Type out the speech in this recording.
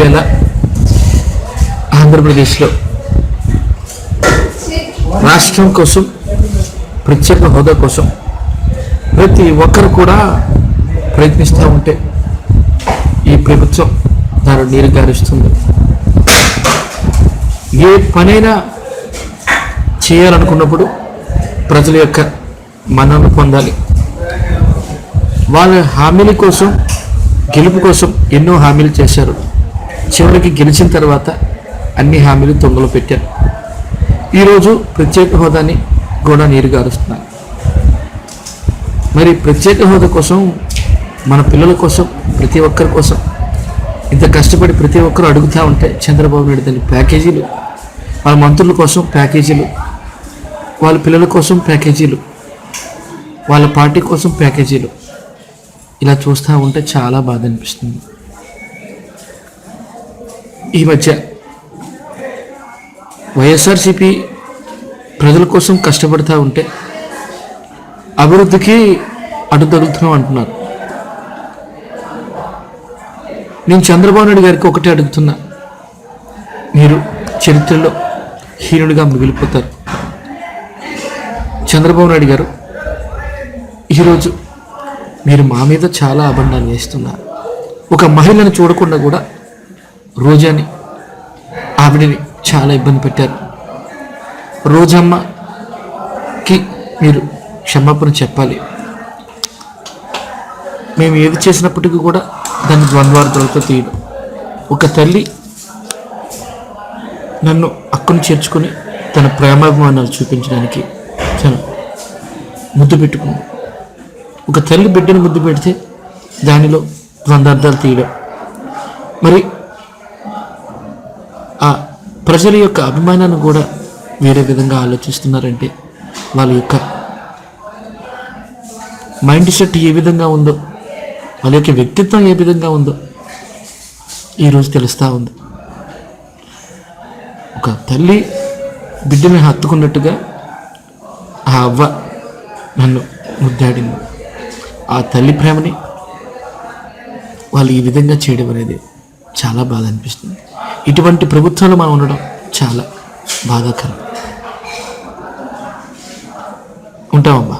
ఈవేళ ఆంధ్రప్రదేశ్లో రాష్ట్రం కోసం ప్రత్యేక హోదా కోసం ప్రతి ఒక్కరు కూడా ప్రయత్నిస్తూ ఉంటే ఈ ప్రభుత్వం దాని నీరు గారుస్తుంది. ఏ పనైనా చేయాలనుకున్నప్పుడు ప్రజల యొక్క మన్నను పొందాలి. వాళ్ళ హామీల కోసం గెలుపు కోసం ఎన్నో హామీలు చేశారు. చివరికి గెలిచిన తర్వాత అన్ని హామీలు తొంగలో పెట్టారు. ఈరోజు ప్రత్యేక హోదాని కూడా నీరు గారుస్తున్నారు. మరి ప్రత్యేక హోదా కోసం మన పిల్లల కోసం ప్రతి ఒక్కరి కోసం ఇంత కష్టపడి ప్రతి ఒక్కరు అడుగుతూ ఉంటే చంద్రబాబు నాయుడు దాని ప్యాకేజీలు వాళ్ళ మంత్రుల కోసం ప్యాకేజీలు వాళ్ళ పిల్లల కోసం ప్యాకేజీలు వాళ్ళ పార్టీ కోసం ప్యాకేజీలు ఇలా చూస్తూ ఉంటే చాలా బాధ అనిపిస్తుంది. ఈ మధ్య వైఎస్ఆర్సిపి ప్రజల కోసం కష్టపడుతూ ఉంటే అభివృద్ధికి అడ్డు తగులుతున్నాం అంటున్నారు. నేను చంద్రబాబు నాయుడు గారికి ఒకటే అడుగుతున్నా. మీరు చరిత్రలో హీనుడిగా మిగిలిపోతారు. చంద్రబాబు నాయుడు గారు ఈరోజు మీరు మా మీద చాలా అబండాన్ని వేస్తున్నారు. ఒక మహిళను చూడకుండా కూడా రోజాని ఆవిడని చాలా ఇబ్బంది పెట్టారు. రోజమ్మకి మీరు క్షమాపణ చెప్పాలి. మేము ఏది చేసినప్పటికీ కూడా దాన్ని ద్వంద్వార్థాలతో తీయడం. ఒక తల్లి నన్ను అక్కును చేర్చుకొని తన ప్రేమాభిమానాలు చూపించడానికి తను ముద్దు పెట్టుకుంది. ఒక తల్లి బిడ్డను ముద్దు పెడితే దానిలో ద్వంద్వార్థాలు తీయడం. మరి ప్రజల యొక్క అభిమానాన్ని కూడా వేరే విధంగా ఆలోచిస్తున్నారంటే వాళ్ళ యొక్క మైండ్ సెట్ ఏ విధంగా ఉందో వాళ్ళ యొక్క వ్యక్తిత్వం ఏ విధంగా ఉందో ఈరోజు తెలుస్తూ ఉంది. ఒక తల్లి బిడ్డని హత్తుకున్నట్టుగా ఆ అవ్వ నన్ను ముద్దాడింది. ఆ తల్లి ప్రేమని వాళ్ళు ఈ విధంగా చేయడం అనేది చాలా బాధ అనిపిస్తుంది. ఇటువంటి ప్రభుత్వాలు మనం ఉండడం చాలా బాధాకరం. ఉంటామమ్మా